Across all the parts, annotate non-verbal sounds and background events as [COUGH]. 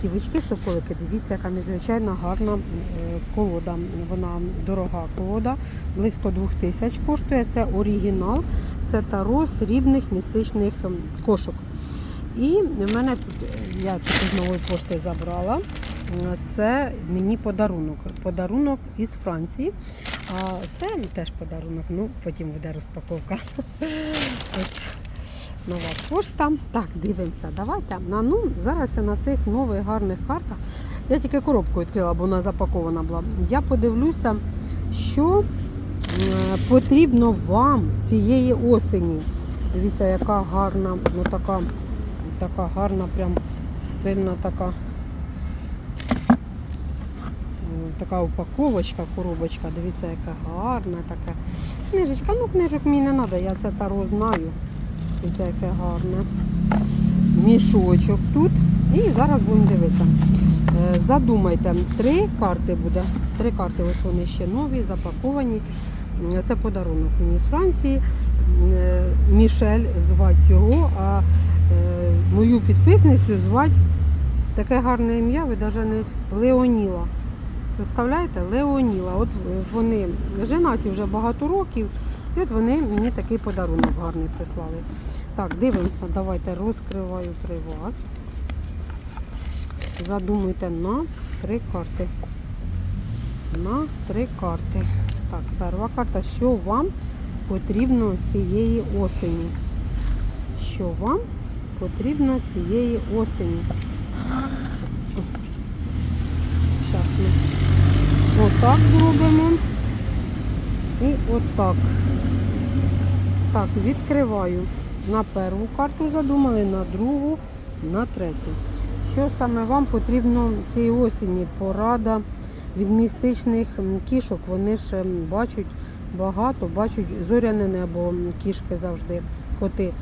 Сівочки, соколики, дивіться, яка незвичайно гарна е, колода. Вона дорога колода, близько двох тисяч коштує. Це оригінал, це таро срібних містичних кошок. І в мене тут, е, я тут з нової пошти забрала. Це мені подарунок. Подарунок із Франції. А це теж подарунок. Ну, потім буде розпаковка. [LAUGHS] Ось нова пошта. Так, дивимося. Давайте. На, ну, зараз я на цих нових гарних картах. Я тільки коробку відкрила, бо вона запакована була. Я подивлюся, що е, потрібно вам цієї осені. Дивіться, яка гарна, ну така, така гарна, прям сильна така. е, Така упаковочка, коробочка, дивіться, яка гарна така. Книжечка, ну книжок мені не треба, я це таро знаю. Дивіться, яке гарне. Мішочок тут. І зараз будемо дивитися. Е, Задумайте, три карти буде. Три карти, ось вони ще нові, запаковані. Е, Це подарунок мені з Франції. Е, Мішель звати його, а мою підписницю звати таке гарне ім'я, ви навіть не Леоніла. Представляєте, Леоніла. От вони женаті вже багато років, і от вони мені такий подарунок гарний прислали. Так, дивимося, давайте розкриваю при вас. Задумуйте на три карти. На три карти. Так, перша карта. Що вам потрібно цієї осені? Що вам потрібно цієї осені? Зараз ми отак зробимо. І отак. Так, відкриваю. На першу карту задумали, на другу, на третю. Що саме вам потрібно цієї осені? Порада від містичних кішок. Вони ж бачать багато, бачать зоряне небо, кішки завжди, коти.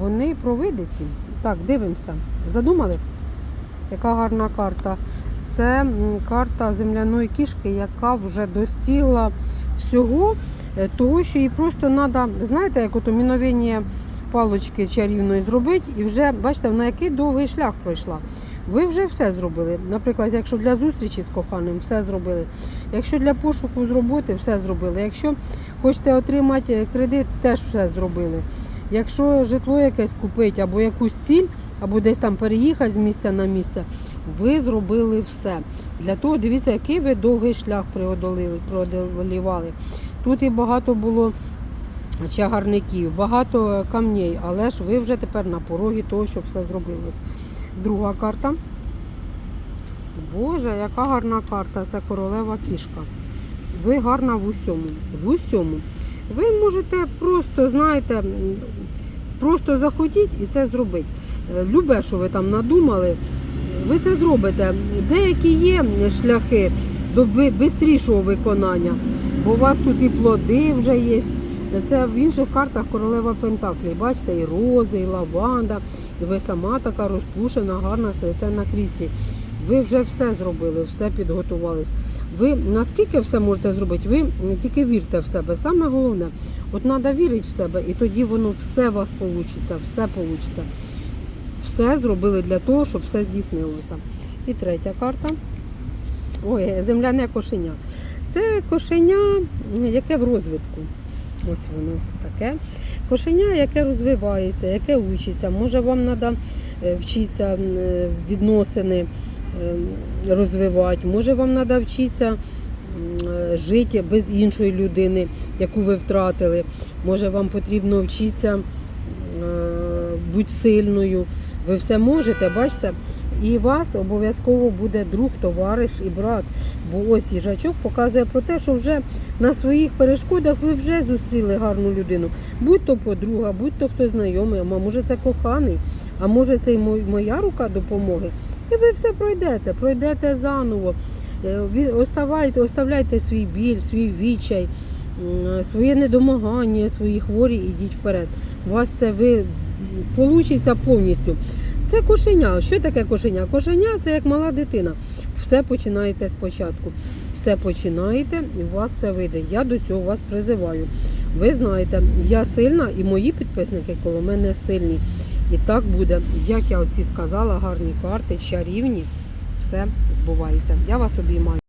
Вони провидиці. Так, дивимося. Задумали? Яка гарна карта. Це карта земляної кішки, яка вже достигла всього е, того, що їй просто треба, знаєте, як ото міновення палочки чарівної зробити, і вже, бачите, вона який довгий шлях пройшла. Ви вже все зробили. Наприклад, якщо для зустрічі з коханим, все зробили. Якщо для пошуку з роботи, все зробили. Якщо хочете отримати кредит, теж все зробили. Якщо житло якесь купити або якусь ціль, або десь там переїхати з місця на місце, ви зробили все. Для того дивіться, який ви довгий шлях преодолівали. Тут і багато було чагарників, багато камней, але ж ви вже тепер на порогі того, щоб все зробилось. Друга карта. Боже, яка гарна карта. Це королева кішка. Ви гарна в усьому. В усьому. Ви можете просто, знаєте, просто захотіть і це зробити. Е, Любе, що ви там надумали, ви це зробите. Деякі є шляхи до швидшого виконання, бо у вас тут і плоди вже є. Це в інших картах королева Пентаклі. Бачите, і рози, і лаванда, і ви сама така розпушена, гарна, сидите на кріслі. Ви вже все зробили, все підготувались. Ви наскільки все можете зробити, ви тільки вірте в себе. Саме головне, от треба вірити в себе, і тоді воно все у вас вийде, все вийде. Все зробили для того, щоб все здійснилося. І третя карта. Ой, земляне кошеня. Це кошеня, яке в розвитку. Ось воно таке. Кошеня, яке розвивається, яке учиться. Може, вам треба вчитися е, відносини розвивати, може вам треба вчитися е, жити без іншої людини, яку ви втратили. Може, вам потрібно вчитися е, бути сильною. Ви все можете, бачите? І вас обов'язково буде друг, товариш і брат. Бо ось їжачок показує про те, що вже на своїх перешкодах ви вже зустріли гарну людину. Будь то подруга, будь то хтось знайомий, а може це коханий, а може це й моя рука допомоги. І ви все пройдете, пройдете заново. Е, Оставайте, оставляйте свій біль, свій відчай, своє недомагання, свої хворі, ідіть вперед. У вас це ви получиться повністю. Це кошеня. Що таке кошеня? Кошеня це як мала дитина. Все починаєте спочатку. Все починаєте, і у вас це вийде. Я до цього вас призиваю. Ви знаєте, я сильна, і мої підписники коло мене сильні. І так буде, як я оці сказала, гарні карти, чарівні. все збувається. Я вас обіймаю.